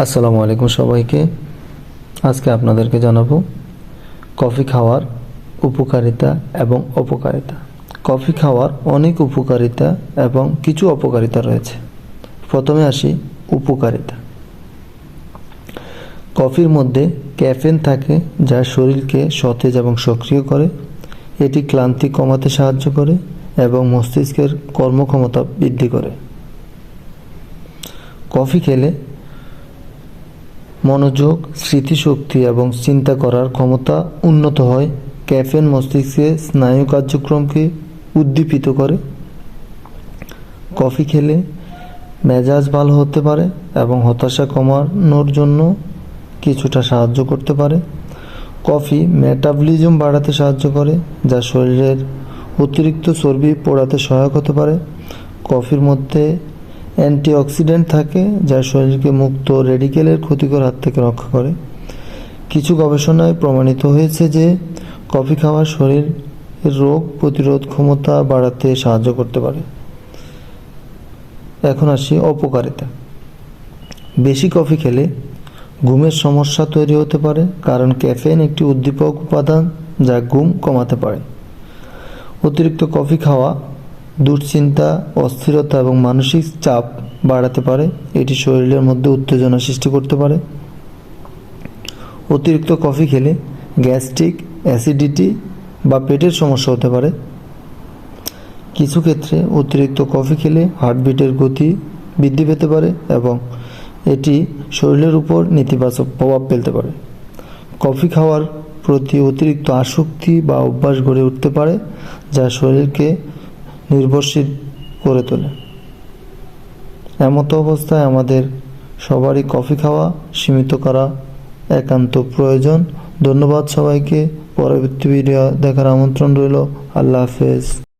আসসালামু আলাইকুম সবাইকে। আজকে আপনাদেরকে জানাব কফি খাওয়ার উপকারিতা এবং অপকারিতা। কফি খাওয়ার অনেক উপকারিতা এবং কিছু অপকারিতা রয়েছে। প্রথমে আসি উপকারিতা। কফির মধ্যে ক্যাফেন থাকে যা শরীরকে সতেজ এবং সক্রিয় করে, এটি ক্লান্তি কমাতে সাহায্য করে এবং মস্তিষ্কের কর্মক্ষমতা বৃদ্ধি করে। কফি খেলে মনোযোগ, স্মৃতিশক্তি এবং চিন্তা করার ক্ষমতা উন্নত হয়। ক্যাফেন মস্তিষ্কে স্নায়ু কার্যক্রমকে উদ্দীপিত করে। কফি খেলে মেজাজ ভালো হতে পারে এবং হতাশা কমানোর জন্য কিছুটা সাহায্য করতে পারে। কফি মেটাবলিজম বাড়াতে সাহায্য করে, যা শরীরের অতিরিক্ত চর্বি পোড়াতে সহায়ক হতে পারে। কফির মধ্যে অ্যান্টিঅক্সিডেন্ট থাকে যা শরীরকে মুক্ত রেডিকেলের ক্ষতিকর হাত থেকে রক্ষা করে। কিছু গবেষণায় প্রমাণিত হয়েছে যে কফি খাওয়া শরীর রোগ প্রতিরোধ ক্ষমতা বাড়াতে সাহায্য করতে পারে। এখন আসি অপকারিতা। বেশি কফি খেলে ঘুমের সমস্যা তৈরি হতে পারে, কারণ ক্যাফেন একটি উদ্দীপক উপাদান যা ঘুম কমাতে পারে। অতিরিক্ত কফি খাওয়া দুশ্চিন্তা, অস্থিরতা এবং মানসিক চাপ বাড়াতে পারে। এটি শরীরের মধ্যে উত্তেজনা সৃষ্টি করতে পারে। অতিরিক্ত কফি খেলে গ্যাস্ট্রিক, অ্যাসিডিটি বা পেটের সমস্যা হতে পারে। কিছু ক্ষেত্রে অতিরিক্ত কফি খেলে হার্টবিটের গতি বৃদ্ধি পেতে পারে এবং এটি শরীরের উপর নেতিবাচক প্রভাব ফেলতে পারে। কফি খাওয়ার প্রতি অতিরিক্ত আসক্তি বা অভ্যাস গড়ে উঠতে পারে, যা শরীরকে নির্ভরশীল করে তোলে। এমতো অবস্থায় আমাদের সবারই কফি খাওয়া, সীমিত করা একান্ত প্রয়োজন। ধন্যবাদ সবাইকে। পরবর্তী ভিডিও দেখার আমন্ত্রণ রইল। আল্লাহ হাফেজ।